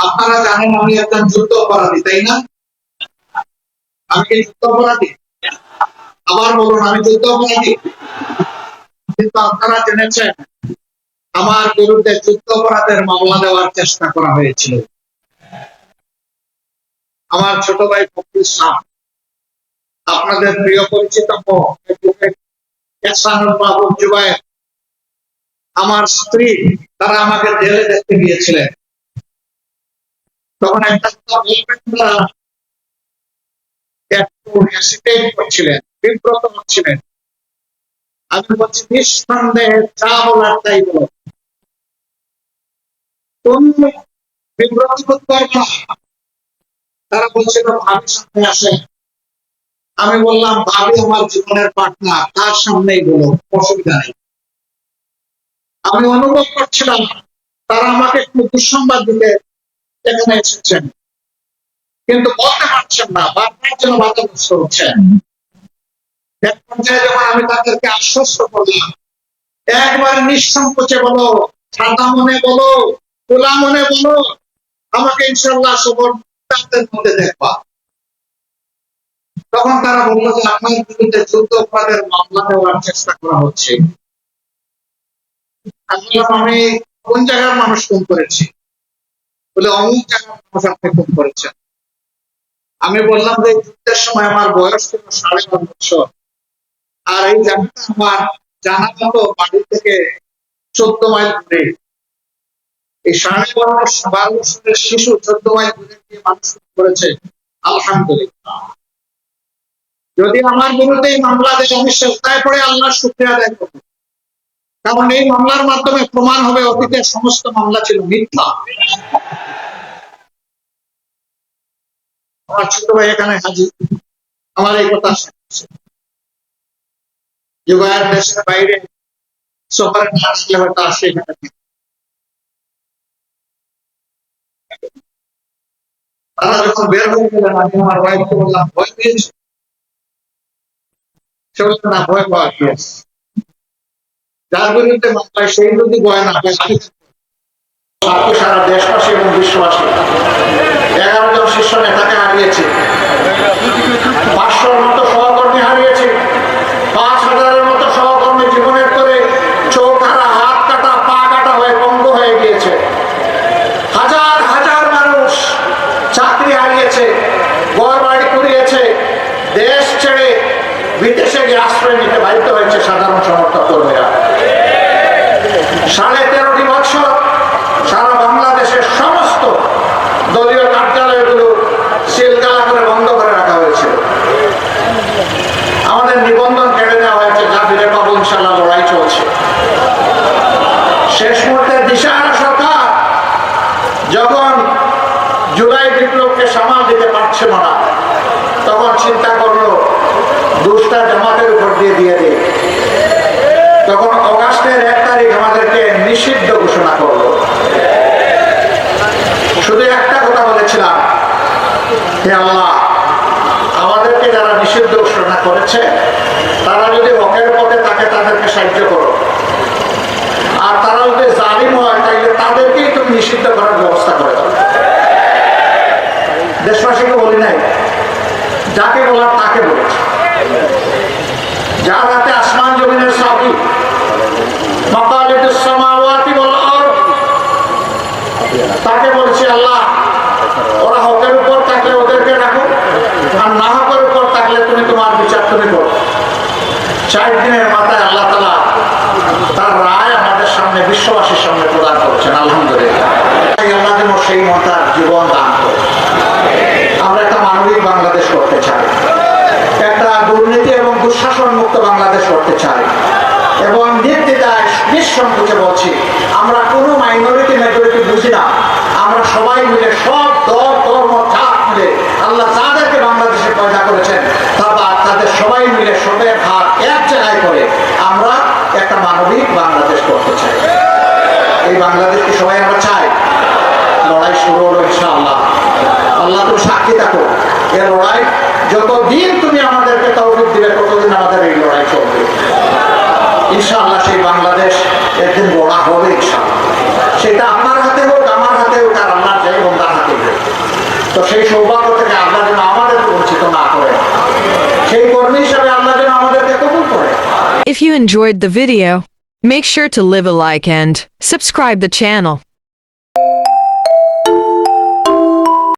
আপনারা জানেন আমি একজন যুদ্ধ অপরাধী, তাই না? আমি কি যুদ্ধ অপরাধী? আবার বলুন, আমি যুদ্ধ অপরাধী? কিন্তু আপনারা জেনেছেন, আমার বিরুদ্ধে যুদ্ধ অপরাধের মামলা দেওয়ার চেষ্টা করা হয়েছিল। আমার ছোট ভাই ফখরুল ইসলাম আপনাদের প্রিয় পরিচিত আমার স্ত্রী, তারা আমাকে জেলে দেখতে গিয়েছিলেন। তখন বিব্রত হচ্ছিলেন। আমি বলছি, নিঃসন্দেহে বলার তাই বলো। বিব্রত না। তারা বলছিল ভাবি সামনে আসে আমি বললাম, ভাবি আমার জীবনের পার্টনার তার সামনেই বলো, অসুবিধা নেই। আমি অনুভব করছিলাম, তারা আমাকে একটু দুঃসংবাদ দিতে এখানে এসেছেন। কিন্তু বলতে পারছেন না হচ্ছেন। যখন আমি তাদেরকে আশ্বস্ত করলাম। একবার নিঃসংকোচে বলো মনে বলো, খোলা মনে বলো, আমাকে ইনশাল্লাহ সবর তাদের মধ্যে দেখবা। তখন তারা বলল যে, আপনার বিরুদ্ধে যুদ্ধ অপরাধের মামলা দেওয়ার চেষ্টা করা হচ্ছে। আমি কোন জায়গার মানুষ খুন করেছি? বলে অমুক আপনি করেছেন আমি বললাম যে যুদ্ধের সময় আমার বয়স ছিল সাড়ে পাঁচ বছর। আর এই জায়গাটা আমার জানা মতো বাড়ি থেকে চোদ্দ মাইল দূরে। এই সাড়ে বারো বারো বছরের শিশু চোদ্দ মাইল দূরে গিয়ে মানুষ করেছে। আলহামদুলিল্লাহ। যদি আমার বিরুদ্ধে এই মামলা দেয় আমি চেষ্টায় পড়ে আল্লাহ শুক্রিয়া আদায় করব। কারণ এই মামলার মাধ্যমে প্রমাণ হবে অতীতের সমস্ত মামলা ছিল মিথ্যা আমার ছোট ভাই এখানে হাজির আমার এই কথা। জুবায়ের দেশের বাইরে সফরে না আসলে হয়তো আসে এখানে তারা যখন বের হয়ে গেলেন আমি আমার ওয়াইফকে বললাম, ভয় পেয়েছি না, ভয় পাওয়া আছে? যার বিরুদ্ধে মামলা সেই যদি ভয় না পায় সারা দেশবাসী এবং বিশ্ববাসী এগারো জন শীর্ষ নেতাকে হারিয়েছে। পাঁচশোর মতো সহকর্মী হারিয়েছে। পাঁচ হাজারের মতো সহকর্মী জীবনের করে চোখ হারা হাত কাটা, পা কাটা হয়ে বন্ধ হয়ে গিয়েছে। হাজার হাজার মানুষ চাকরি হারিয়েছে ঘর বাড়ি কুড়িয়েছে দেশ ছেড়ে বিদেশে গিয়ে আশ্রয় নিতে বাধ্য হয়েছে সাধারণ সমর্থক কর্মীরা। সাড়ে তেরোটি বছর সারা বাংলাদেশের সমস্ত দলীয় কার্যালয়গুলো সিলগালা করে বন্ধ করে রাখা হয়েছিল আমাদের নিবন্ধন কেড়ে নেওয়া হয়েছে যা ফিরে পাবো ইনশাল্লাহ লড়াই চলছে। শেষ মুহূর্তে দিশাহারা সরকার যখন জুলাই বিপ্লবকে সামাল দিতে পারছে না, তখন চিন্তা করল দুষ্টা জামাতের উপর দিয়ে দিয়ে দিই তখন অগাস্টের এক তারিখ আমাদেরকে নিষিদ্ধ ঘোষণা করল। শুধু একটা কথা বলেছিলাম, হে আল্লাহ, আমাদেরকে যারা নিষিদ্ধ ঘোষণা করেছে, তারা যদি হকের পথে থাকে, তাদেরকে সাহায্য করো। আর তারা যদি জালিম হয়, তাইলে তাদেরকেই তুমি নিষিদ্ধ করার ব্যবস্থা করে দাও। দেশবাসীকে বলি নাই, যাকে বলার তাকে বলেছে। যার হাতে আসমান জমিনের সাবি মাকালিদুস সামাওয়াতি ওয়াল আরদ। তাকে বলছি, আল্লাহ, ওরা হকের উপর থাকলে ওদেরকে রাখো, আর না হকের উপর থাকলে তুমি তোমার বিচার তুমি করো। চার দিনের মাথায় আল্লাহ তালা তার রায় আমাদের সামনে, বিশ্ববাসীর সামনে প্রদান করছেন। আলহামদুলিল্লাহ। আল্লাহ যেন সেই মাতার জীবন দান করে আমরা একটা মানবিক বাংলাদেশ করতে চাই একটা দুর্নীতি এবং দুঃশাসন মুক্ত বাংলাদেশ করতে চাই এবং নির্দিদায় নিঃসংকোচে বলছি আমরা কোনো মাইনরিটি মেজরিটি বুঝি না আমরা সবাই সব জাত মিলে আল্লাহ যাদেরকে বাংলাদেশে পয়দা করেছেন তারা তাদের সবাই মিলে সবের হাত এক জায়গায় করে আমরা একটা মানবিক বাংলাদেশ করতে চাই। এই বাংলাদেশকে সবাই আমরা চাই। লড়াই শুরু ইনশাআল্লাহ। আল্লাহ তুমি সাক্ষী থাকো। এ লড়াই, যতদিন তুমি আমাদেরকে তৌফিক দিবে, ততদিন আমাদের এই লড়াই চলবে। ইনশাআল্লাহ সেই বাংলাদেশ একদিন গড়া হবে ইনশাআল্লাহ। If you enjoyed the video, make sure to leave a like and subscribe the channel.